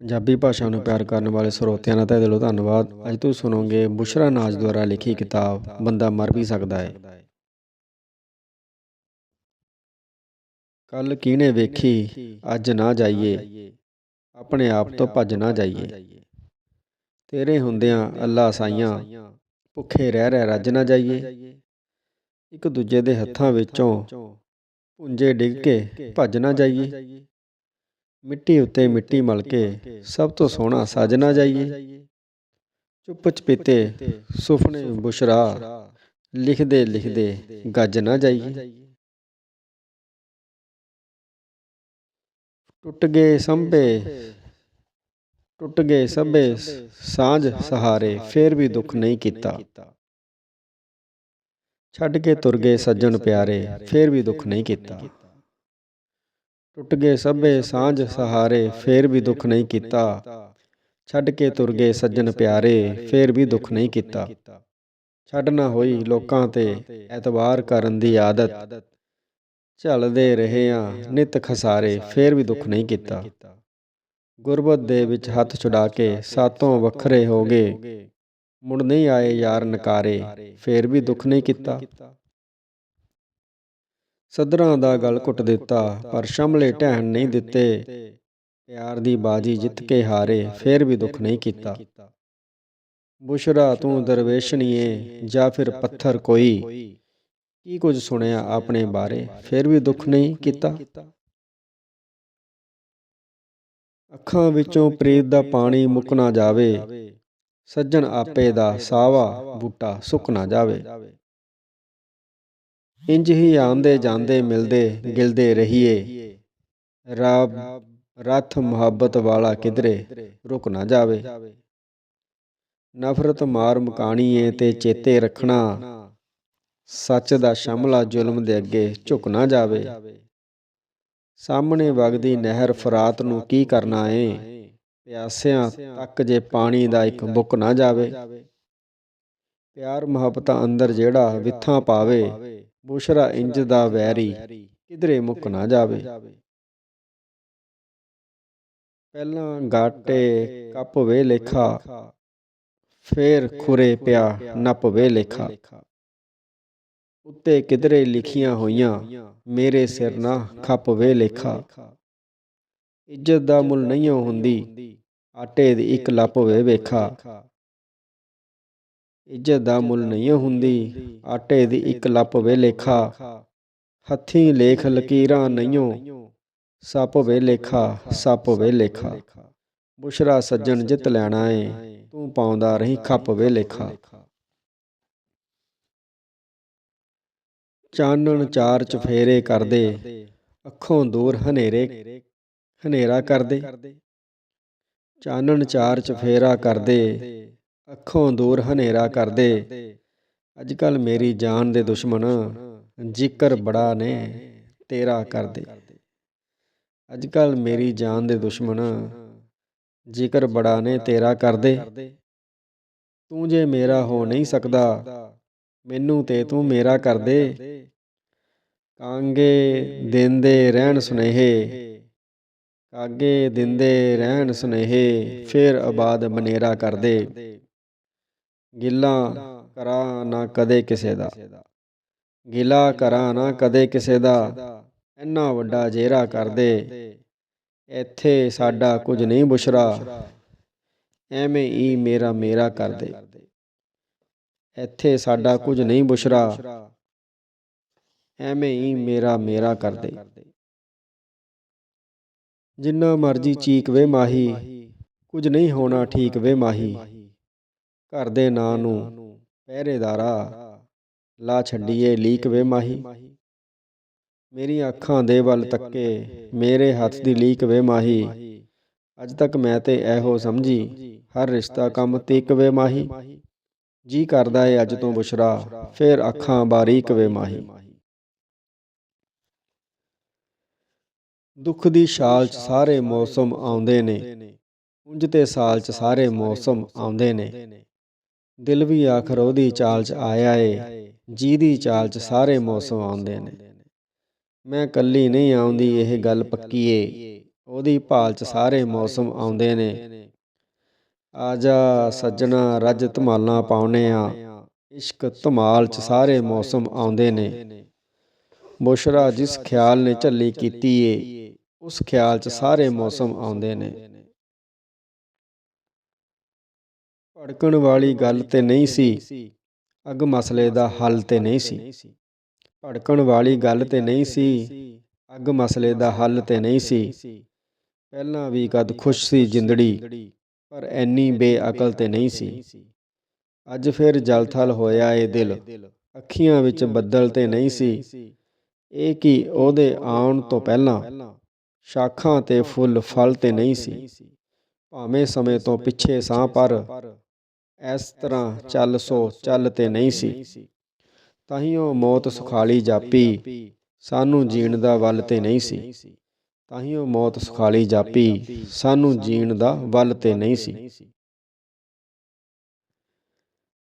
ਪੰਜਾਬੀ ਭਾਸ਼ਾ ਨੂੰ ਪਿਆਰ ਕਰਨ ਵਾਲੇ ਸਰੋਤਿਆਂ ਦਾ ਤਹਿ ਦਿਲੋਂ ਧੰਨਵਾਦ। ਅੱਜ ਤੁਸੀਂ ਸੁਣੋਗੇ ਬੁਸ਼ਰਾ ਨਾਜ ਦੁਆਰਾ ਲਿਖੀ ਕਿਤਾਬ, ਬੰਦਾ ਮਰ ਵੀ ਸਕਦਾ ਹੈ ਕੱਲ ਕਿਹਨੇ ਵੇਖੀ? ਅੱਜ ਨਾ ਜਾਈਏ। ਆਪਣੇ ਆਪ ਤੋਂ ਭੱਜ ਨਾ ਜਾਈਏ। ਤੇਰੇ ਹੁੰਦਿਆਂ ਅੱਲਾ ਸਾਈਆਂ, ਭੁੱਖੇ ਰਹਿ ਰਹਿ ਰੱਜ ਨਾ ਜਾਈਏ। ਇੱਕ ਦੂਜੇ ਦੇ ਹੱਥਾਂ ਵਿੱਚੋਂ ਪੁੰਜੇ ਡਿੱਗ ਕੇ ਭੱਜ ਨਾ ਜਾਈਏ। ਮਿੱਟੀ ਉੱਤੇ ਮਿੱਟੀ ਮਲ ਕੇ ਸਭ ਤੋਂ ਸੋਹਣਾ ਸੱਜ ਨਾ ਜਾਈਏ। ਚੁੱਪ ਚਪੀਤੇ ਸੁਪਨੇ ਬੁਸ਼ਰਾ ਲਿਖਦੇ ਲਿਖਦੇ ਗੱਜ ਨਾ ਜਾਈਏ। ਟੁੱਟ ਗਏ ਸੰਭੇ, ਟੁੱਟ ਗਏ ਸਭੇ ਸਾਂਝ ਸਹਾਰੇ ਫੇਰ ਵੀ ਦੁੱਖ ਨਹੀਂ ਕੀਤਾ। ਛੱਡ ਕੇ ਤੁਰ ਗਏ ਸੱਜਣ ਪਿਆਰੇ ਫੇਰ ਵੀ ਦੁੱਖ ਨਹੀਂ ਕੀਤਾ। ਟੁੱਟ ਗਏ ਸਭੇ ਸਾਂਝ ਸਹਾਰੇ, ਫੇਰ ਵੀ ਦੁੱਖ ਨਹੀਂ ਕੀਤਾ। ਛੱਡ ਕੇ ਤੁਰ ਗਏ ਸੱਜਣ ਪਿਆਰੇ, ਫੇਰ ਵੀ ਦੁੱਖ ਨਹੀਂ ਕੀਤਾ। ਛੱਡ ਨਾ ਹੋਈ ਲੋਕਾਂ ਤੇ, ਐਤਵਾਰ ਕਰਨ ਦੀ ਆਦਤ। ਝਲਦੇ ਰਹੇ ਆ ਨਿਤ ਖਸਾਰੇ, ਫੇਰ ਵੀ ਦੁੱਖ ਨਹੀਂ ਕੀਤਾ। ਗੁਰਬਤ ਦੇ ਵਿੱਚ ਹੱਥ ਛੁਡਾ ਕੇ ਸਾਤੋਂ ਵੱਖਰੇ ਹੋ ਗਏ। ਮੁੜ ਨਹੀਂ ਆਏ ਯਾਰ ਨਕਾਰੇ, ਫੇਰ ਵੀ ਦੁੱਖ ਨਹੀਂ ਕੀਤਾ। ਸਦਰਾਂ ਦਾ ਗਲ ਘੁੱਟ ਦਿੱਤਾ, ਪਰ ਸ਼ਮਲੇ ਢਹਿਣ ਨਹੀਂ ਦਿੱਤੇ। ਪਿਆਰ ਦੀ ਬਾਜੀ ਜਿੱਤ ਕੇ ਹਾਰੇ, ਫੇਰ ਵੀ ਦੁੱਖ ਨਹੀਂ ਕੀਤਾ। ਬੁਸ਼ਰਾ, ਤੂੰ ਦਰਵੇਸ਼ਣੀਏ ਜਾਂ ਫਿਰ ਪੱਥਰ ਕੋਈ? ਕੀ ਕੁਝ ਸੁਣਿਆ ਆਪਣੇ ਬਾਰੇ? ਫੇਰ ਵੀ ਦੁੱਖ ਨਹੀਂ ਕੀਤਾ? ਅੱਖਾਂ ਵਿੱਚੋਂ ਪ੍ਰੀਤ ਦਾ ਪਾਣੀ ਮੁੱਕ ਨਾ ਜਾਵੇ। ਸੱਜਣ ਆਪੇ ਦਾ ਸਾਵਾ, ਬੂਟਾ ਸੁੱਕ ਨਾ ਜਾਵੇ। ਇੰਜ ਹੀ ਆਂਦੇ ਜਾਂਦੇ ਮਿਲਦੇ ਗਿਲਦੇ ਰਹੀਏ। ਰੱਬ, ਰਥ ਮੁਹੱਬਤ ਵਾਲਾ ਕਿਧਰੇ ਰੁਕ ਨਾ ਜਾਵੇ। ਨਫ਼ਰਤ ਮਾਰ ਮੁਕਾਣੀਏ ਤੇ ਚੇਤੇ ਰੱਖਣਾ। ਸੱਚ ਦਾ ਸ਼ਮਲਾ ਜ਼ੁਲਮ ਦੇ ਅੱਗੇ ਝੁਕ ਨਾ ਜਾਵੇ। ਸਾਹਮਣੇ ਵਗਦੀ ਨਹਿਰ ਫਰਾਤ ਨੂੰ ਕੀ ਕਰਨਾ ਏ? ਪਿਆਸਿਆਂ ਤੱਕ ਜੇ ਪਾਣੀ ਦਾ ਇੱਕ ਬੁੱਕ ਨਾ ਜਾਵੇ। ਪਿਆਰ ਮੁਹੱਬਤਾਂ ਅੰਦਰ ਜਿਹੜਾ ਵਿਥਾਂ ਪਾਵੇ। ਬੁਸ਼ਰਾ ਇੰਜ ਦਾ ਵੈਰੀ। ਕਿਧਰੇ ਮੁੱਕ ਨਾ ਜਾਵੇ। ਪਹਿਲਾਂ ਗਾਟੇ ਕੱਪ ਵੇ ਲੇਖਾ, ਫੇਰ ਖੁਰੇ ਪਿਆ ਨੱਪ ਵੇ ਲੇਖਾ। ਉੱਤੇ ਕਿਧਰੇ ਲਿਖੀਆਂ ਹੋਈਆਂ, ਮੇਰੇ ਸਿਰ ਨਾ ਖੱਪ ਵੇ ਲੇਖਾ। ਇੱਜ਼ਤ ਦਾ ਮੁੱਲ ਨਹੀਂ ਹੁੰਦੀ, ਆਟੇ ਦੀ ਇੱਕ ਲੱਪ ਵੇ ਵੇਖਾ। ਇੱਜ਼ਤ ਦਾ ਮੁੱਲ ਨਹੀਂ ਹੁੰਦੀ। ਆਟੇ ਦੀ ਇੱਕ ਲੱਪ ਵੇ ਲੇਖਾ ਹੱਥੀਂ ਲੇਖ ਲਕੀਰਾਂ ਨਹੀਂਓ। ਸੱਪ ਵੇ ਲੇਖਾ ਸੱਪ ਵੇ ਲੇਖਾ ਬੁਸ਼ਰਾ ਸੱਜਣ ਜਿੱਤ ਲੈਣਾ ਏ। ਤੂੰ ਪਾਉਂਦਾ ਰਹੀਂ ਖੱਪ ਵੇ ਲੇਖਾ ਚਾਨਣ ਚਾਰ ਚਫੇਰੇ ਕਰਦੇ। ਅੱਖੋਂ ਦੂਰ ਹਨੇਰੇ ਹਨੇਰਾ ਕਰਦੇ। ਚਾਨਣ ਚਾਰ ਚਫੇਰਾ ਕਰਦੇ। ਅੱਖੋਂ ਦੂਰ ਹਨੇਰਾ ਕਰਦੇ ਅੱਜ ਕੱਲ ਮੇਰੀ ਜਾਨ ਦੇ ਦੁਸ਼ਮਣ ਜ਼ਿਕਰ ਬੜਾ ਨੇ, ਤੇਰਾ ਕਰਦੇ। ਅੱਜ ਕੱਲ ਮੇਰੀ ਜਾਨ ਦੇ ਦੁਸ਼ਮਣ ਜ਼ਿਕਰ ਬੜਾ ਨੇ, ਤੇਰਾ ਕਰਦੇ। ਤੂੰ ਜੇ ਮੇਰਾ ਹੋ ਨਹੀਂ ਸਕਦਾ, ਮੈਨੂੰ ਤੇ ਤੂੰ ਮੇਰਾ ਕਰਦੇ। ਕਾਂਗੇ ਦਿੰਦੇ ਰਹਿਣ ਸੁਨੇਹੇ, ਕਾਗੇ ਦਿੰਦੇ ਰਹਿਣ ਸੁਨੇਹੇ, ਫੇਰ ਆਬਾਦ ਬਨੇਰਾ ਕਰਦੇ। ਗਿੱਲਾ ਕਰਾਂ ਨਾ ਕਦੇ ਕਿਸੇ ਦਾ। ਗਿਲਾ ਕਰਾਂ ਨਾ ਕਦੇ ਕਿਸੇ ਦਾ, ਇੰਨਾ ਵੱਡਾ ਜੇਰਾ ਕਰਦੇ। ਇੱਥੇ ਸਾਡਾ ਕੁਝ ਨਹੀਂ ਬੁਸ਼ਰਾ ਐਵੇਂ ਹੀ ਮੇਰਾ ਮੇਰਾ ਕਰਦੇ। ਇੱਥੇ ਸਾਡਾ ਕੁਝ ਨਹੀਂ ਬੁਸ਼ਰਾ ਐਵੇਂ ਹੀ ਮੇਰਾ ਮੇਰਾ ਕਰਦੇ। ਜਿੰਨਾ ਮਰਜ਼ੀ ਚੀਕ ਵੇ ਮਾਹੀ, ਕੁਝ ਨਹੀਂ ਹੋਣਾ ਠੀਕ ਵੇ ਮਾਹੀ। ਘਰ ਦੇ ਨਾਂ ਨੂੰ ਪਹਿਰੇਦਾਰਾ, ਲਾ ਛੱਡੀਏ ਲੀਕ ਵੇ ਮਾਹੀ। ਮੇਰੀਆਂ ਅੱਖਾਂ ਦੇ ਵੱਲ ਤੱਕੇ ਮੇਰੇ ਹੱਥ ਦੀ ਲੀਕ ਵੇ ਮਾਹੀ। ਅੱਜ ਤੱਕ ਮੈਂ ਤੇ ਇਹੋ ਸਮਝੀ, ਹਰ ਰਿਸ਼ਤਾ ਕੰਮ ਤੀਕ ਵੇ ਮਾਹੀ। ਜੀ ਕਰਦਾ ਏ ਅੱਜ ਤੋਂ ਬੁਸ਼ਰਾ, ਫੇਰ ਅੱਖਾਂ ਬਾਰੀਕ ਵੇ ਮਾਹੀ। ਦੁੱਖ ਦੀ ਛਾਲ 'ਚ ਸਾਰੇ ਮੌਸਮ ਆਉਂਦੇ ਨੇ, ਉਂਝ ਤੇ ਸਾਲ 'ਚ ਸਾਰੇ ਮੌਸਮ ਆਉਂਦੇ ਨੇ। ਦਿਲ ਵੀ ਆਖਰ ਉਹਦੀ ਚਾਲ 'ਚ ਆਇਆ ਏ ਜੀ ਚਾਲ 'ਚ ਸਾਰੇ ਮੌਸਮ ਆਉਂਦੇ ਨੇ। ਮੈਂ ਕੱਲੀ ਨਹੀਂ ਆਉਂਦੀ, ਇਹ ਗੱਲ ਪੱਕੀ ਏ। ਉਹਦੀ ਭਾਲ 'ਚ ਸਾਰੇ ਮੌਸਮ ਆਉਂਦੇ ਨੇ। ਆ ਜਾ ਸੱਜਣਾ ਰੱਜ ਧਮਾਲਾਂ ਪਾਉਨੇ ਆ। ਇਸ਼ਕ ਧਮਾਲ 'ਚ ਸਾਰੇ ਮੌਸਮ ਆਉਂਦੇ ਨੇ। ਬੁਸ਼ਰਾ ਜਿਸ ਖਿਆਲ ਨੇ ਝੱਲੀ ਕੀਤੀ ਏ, ਉਸ ਖਿਆਲ 'ਚ ਸਾਰੇ ਮੌਸਮ ਆਉਂਦੇ ਨੇ। ਭੜਕਣ ਵਾਲੀ ਗੱਲ ਤੇ ਨਹੀਂ ਸੀ। ਅੱਗ ਮਸਲੇ ਦਾ ਹੱਲ ਤੇ ਨਹੀਂ ਸੀ। ਭੜਕਣ ਵਾਲੀ ਗੱਲ ਤੇ ਨਹੀਂ ਸੀ। ਅੱਗ ਮਸਲੇ ਦਾ ਹੱਲ ਤੇ ਨਹੀਂ ਸੀ। ਪਹਿਲਾਂ ਵੀ ਕਦ ਖੁਸ਼ ਸੀ ਜਿੰਦੜੀ, ਪਰ ਐਨੀ ਬੇਅਕਲ ਤੇ ਨਹੀਂ ਸੀ। ਅੱਜ ਫਿਰ ਜਲਥਲ ਹੋਇਆ ਏ ਦਿਲ। ਅੱਖੀਆਂ ਵਿੱਚ ਬੱਦਲ ਤੇ ਨਹੀਂ ਸੀ। ਇਹ ਕੀ ਉਹਦੇ ਆਉਣ ਤੋਂ ਪਹਿਲਾਂ? ਸ਼ਾਖਾਂ ਤੇ ਫੁੱਲ ਫਲ ਤੇ ਨਹੀਂ ਸੀ। ਭਾਵੇਂ ਸਮੇਂ ਤੋਂ ਪਿੱਛੇ ਸਾਂ ਪਰ ਇਸ ਤਰ੍ਹਾਂ ਚੱਲ ਸੋ ਚੱਲ ਤੇ ਨਹੀਂ ਸੀ। ਤਾਹੀਓ ਮੌਤ ਸੁਖਾਲੀ ਜਾਪੀ। ਸਾਨੂੰ ਜੀਣ ਦਾ ਵੱਲ ਤੇ ਨਹੀਂ ਸੀ। ਤਾਹੀਓ ਮੌਤ ਸੁਖਾਲੀ ਜਾਪੀ। ਸਾਨੂੰ ਜੀਣ ਦਾ ਵੱਲ ਤੇ ਨਹੀਂ ਸੀ।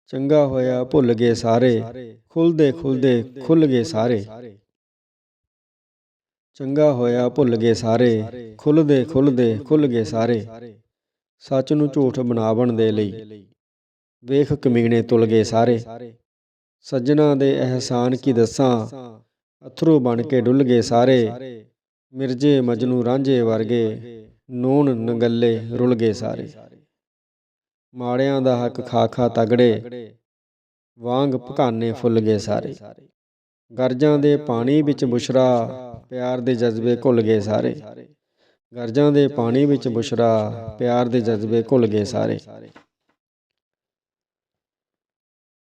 ਚੰਗਾ ਹੋਇਆ ਭੁੱਲ ਗਏ ਸਾਰੇ। ਖੁੱਲਦੇ ਖੁੱਲਦੇ ਖੁੱਲ ਗਏ ਸਾਰੇ। ਚੰਗਾ ਹੋਇਆ ਭੁੱਲ ਗਏ ਸਾਰੇ। ਖੁੱਲਦੇ ਖੁੱਲਦੇ ਖੁੱਲ ਗਏ ਸਾਰੇ। ਸੱਚ ਨੂੰ ਝੂਠ ਬਣਾਵਣ ਦੇ ਲਈ। ਵੇਖ ਕਮੀਣੇ ਤੁਲ ਗਏ ਸਾਰੇ। ਸੱਜਣਾ ਦੇ ਅਹਿਸਾਨ ਕੀ ਦੱਸਾਂ? ਅਥਰੂ ਬਣ ਕੇ ਡੁੱਲ ਗਏ ਸਾਰੇ। ਮਿਰਜੇ ਮਜਨੂ ਰਾਂਝੇ ਵਰਗੇ ਨੂਨ ਨਗੱਲੇ ਰੁਲ ਗਏ ਸਾਰੇ। ਮਾੜਿਆਂ ਦਾ ਹੱਕ ਖਾ ਖਾ ਤਗੜੇ ਵਾਂਗ ਭਕਾਨੇ ਫੁੱਲ ਗਏ ਸਾਰੇ। ਗਰਜਾਂ ਦੇ ਪਾਣੀ ਵਿੱਚ ਬੁਸ਼ਰਾ ਪਿਆਰ ਦੇ ਜਜ਼ਬੇ ਘੁਲ ਗਏ ਸਾਰੇ। ਗਰਜਾਂ ਦੇ ਪਾਣੀ ਵਿੱਚ ਬੁਸ਼ਰਾ ਪਿਆਰ ਦੇ ਜਜ਼ਬੇ ਘੁਲ ਗਏ ਸਾਰੇ।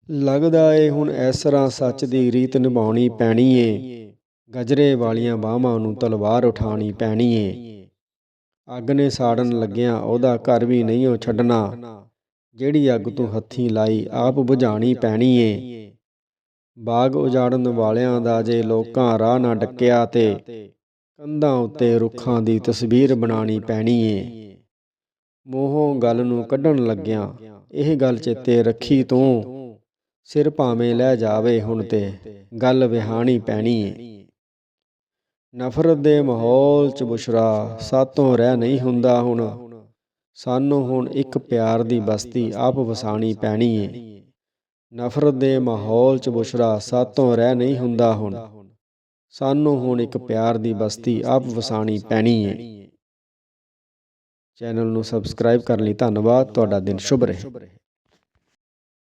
ਲੱਗਦਾ ਏ ਹੁਣ ਇਸ ਤਰ੍ਹਾਂ ਸੱਚ ਦੀ ਰੀਤ ਨਿਭਾਉਣੀ ਪੈਣੀ ਏ ਗਜਰੇ ਵਾਲੀਆਂ ਬਾਹਾਂ ਨੂੰ ਤਲਵਾਰ ਉਠਾਣੀ ਪੈਣੀ ਏ ਅੱਗ ਨੇ ਸਾੜਨ ਲੱਗਿਆਂ ਉਹਦਾ ਘਰ ਵੀ ਨਹੀਂ ਉਹ ਛੱਡਣਾ। ਜਿਹੜੀ ਅੱਗ ਤੂੰ ਹੱਥੀਂ ਲਾਈ, ਆਪ ਬੁਝਾਣੀ ਪੈਣੀ ਏ ਬਾਗ ਉਜਾੜਨ ਵਾਲਿਆਂ ਦਾ ਜੇ ਲੋਕਾਂ ਰਾਹ ਨਾ ਡੱਕਿਆ ਤੇ ਕੰਧਾਂ ਉੱਤੇ ਰੁੱਖਾਂ ਦੀ ਤਸਵੀਰ ਬਣਾਣੀ ਪੈਣੀ ਏ ਮੋਹੋਂ ਗੱਲ ਨੂੰ ਕੱਢਣ ਲੱਗਿਆਂ, ਇਹ ਗੱਲ ਚੇਤੇ ਰੱਖੀ ਤੂੰ। ਸਿਰ ਭਾਵੇਂ ਲੈ ਜਾਵੇ ਹੁਣ ਤੇ, ਗੱਲ ਵਿਹਾਣੀ ਪੈਣੀ ਏ ਨਫ਼ਰਤ ਦੇ ਮਾਹੌਲ 'ਚ ਬੁਸ਼ਰਾ, ਸਾਤੋਂ ਰਹਿ ਨਹੀਂ ਹੁੰਦਾ ਹੁਣ। ਸਾਨੂੰ ਹੁਣ ਇੱਕ ਪਿਆਰ ਦੀ ਬਸਤੀ ਆਪ ਵਸਾਣੀ ਪੈਣੀ ਏ ਨਫ਼ਰਤ ਦੇ ਮਾਹੌਲ 'ਚ ਬੁਸ਼ਰਾ, ਸਾਤੋਂ ਰਹਿ ਨਹੀਂ ਹੁੰਦਾ ਹੁਣ। ਸਾਨੂੰ ਹੁਣ ਇੱਕ ਪਿਆਰ ਦੀ ਬਸਤੀ ਆਪ ਵਸਾਣੀ ਪੈਣੀ ਏ ਚੈਨਲ ਨੂੰ ਸਬਸਕ੍ਰਾਈਬ ਕਰਨ ਲਈ ਧੰਨਵਾਦ, ਤੁਹਾਡਾ ਦਿਨ ਸ਼ੁਭ ਰਹੇ।